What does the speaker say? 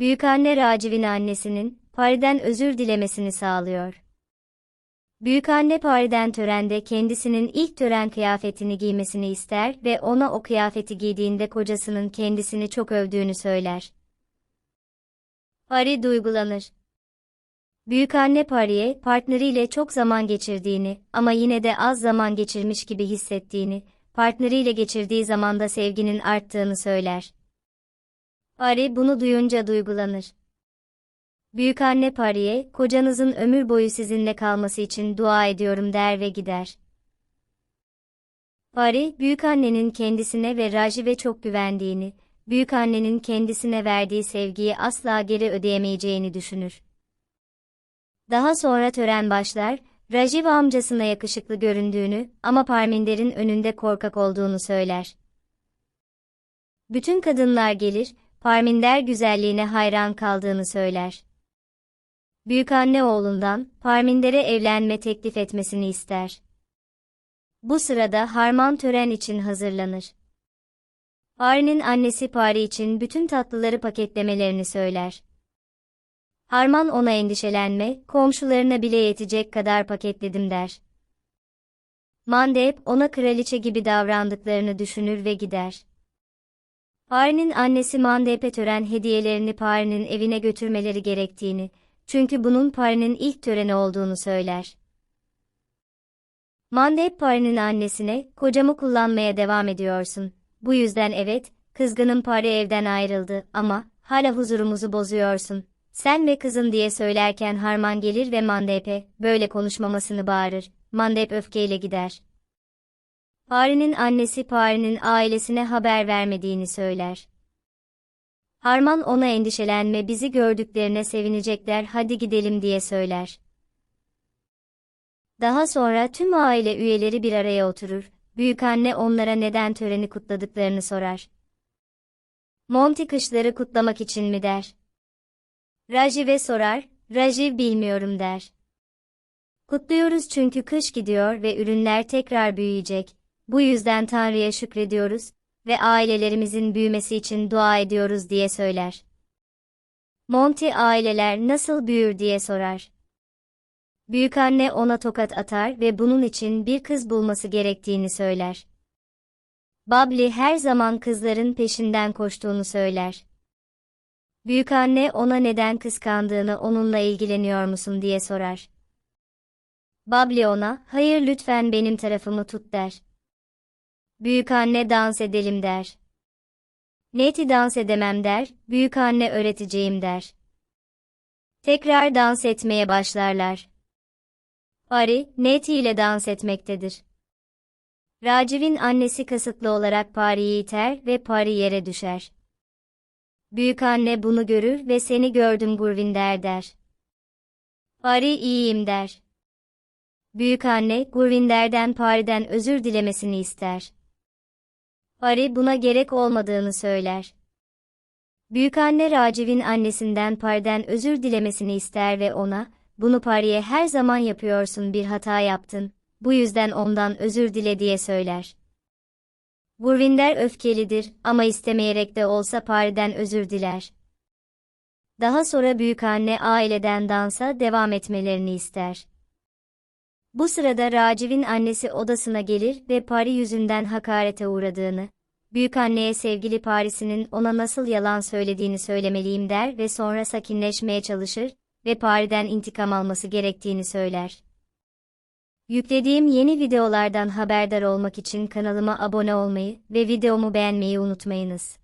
Büyükanne Raciv'in annesinin, Pari'den özür dilemesini sağlıyor. Büyükanne Pari'den törende kendisinin ilk tören kıyafetini giymesini ister ve ona o kıyafeti giydiğinde kocasının kendisini çok övdüğünü söyler. Pari duygulanır. Büyükanne Pari'ye partneriyle çok zaman geçirdiğini ama yine de az zaman geçirmiş gibi hissettiğini, partneriyle geçirdiği zamanda sevginin arttığını söyler. Pari bunu duyunca duygulanır. Büyükanne Pari'ye, kocanızın ömür boyu sizinle kalması için dua ediyorum der ve gider. Pari, büyükannenin kendisine ve Rajive çok güvendiğini, büyükannenin kendisine verdiği sevgiyi asla geri ödeyemeyeceğini düşünür. Daha sonra tören başlar, Rajiv amcasına yakışıklı göründüğünü ama Parminder'in önünde korkak olduğunu söyler. Bütün kadınlar gelir, Parminder güzelliğine hayran kaldığını söyler. Büyükanne oğlundan, Parminder'e evlenme teklif etmesini ister. Bu sırada Harman tören için hazırlanır. Pari'nin annesi Pari için bütün tatlıları paketlemelerini söyler. Harman ona endişelenme, komşularına bile yetecek kadar paketledim der. Mandep ona kraliçe gibi davrandıklarını düşünür ve gider. Pari'nin annesi Mandep'e tören hediyelerini Pari'nin evine götürmeleri gerektiğini, çünkü bunun Pari'nin ilk töreni olduğunu söyler. Mandep Pari'nin annesine, kocamı kullanmaya devam ediyorsun. Bu yüzden evet, kızgınım Pari evden ayrıldı ama, hala huzurumuzu bozuyorsun. Sen ve kızın diye söylerken Harman gelir ve Mandep'e, böyle konuşmamasını bağırır. Mandep öfkeyle gider. Pari'nin annesi Pari'nin ailesine haber vermediğini söyler. Harman ona endişelenme bizi gördüklerine sevinecekler hadi gidelim diye söyler. Daha sonra tüm aile üyeleri bir araya oturur, büyükanne onlara neden töreni kutladıklarını sorar. Monty kışları kutlamak için mi der. Rajiv'e sorar, Rajiv bilmiyorum der. Kutluyoruz çünkü kış gidiyor ve ürünler tekrar büyüyecek. Bu yüzden Tanrı'ya şükrediyoruz ve ailelerimizin büyümesi için dua ediyoruz diye söyler. Monty aileler nasıl büyür diye sorar. Büyükanne ona tokat atar ve bunun için bir kız bulması gerektiğini söyler. Babli her zaman kızların peşinden koştuğunu söyler. Büyükanne ona neden kıskandığını onunla ilgileniyor musun diye sorar. Babli ona, hayır lütfen benim tarafımı tut der. Büyükanne dans edelim der. Neti dans edemem der, büyükanne öğreteceğim der. Tekrar dans etmeye başlarlar. Pari, Neti ile dans etmektedir. Raciv'in annesi kasıtlı olarak Pari'yi iter ve Pari yere düşer. Büyükanne bunu görür ve seni gördüm Gurvinder der. Pari iyiyim der. Büyükanne, Gurvinder'den Pari'den özür dilemesini ister. Pari buna gerek olmadığını söyler. Büyükanne Raciv'in annesinden Pari'den özür dilemesini ister ve ona, bunu Pari'ye her zaman yapıyorsun bir hata yaptın, bu yüzden ondan özür dile diye söyler. Gurvinder öfkelidir ama istemeyerek de olsa Pari'den özür diler. Daha sonra büyükanne aileden dansa devam etmelerini ister. Bu sırada Raciv'in annesi odasına gelir ve Pari yüzünden hakarete uğradığını, büyükanneye sevgili Paris'inin ona nasıl yalan söylediğini söylemeliyim der ve sonra sakinleşmeye çalışır ve Pari'den intikam alması gerektiğini söyler. Yüklediğim yeni videolardan haberdar olmak için kanalıma abone olmayı ve videomu beğenmeyi unutmayınız.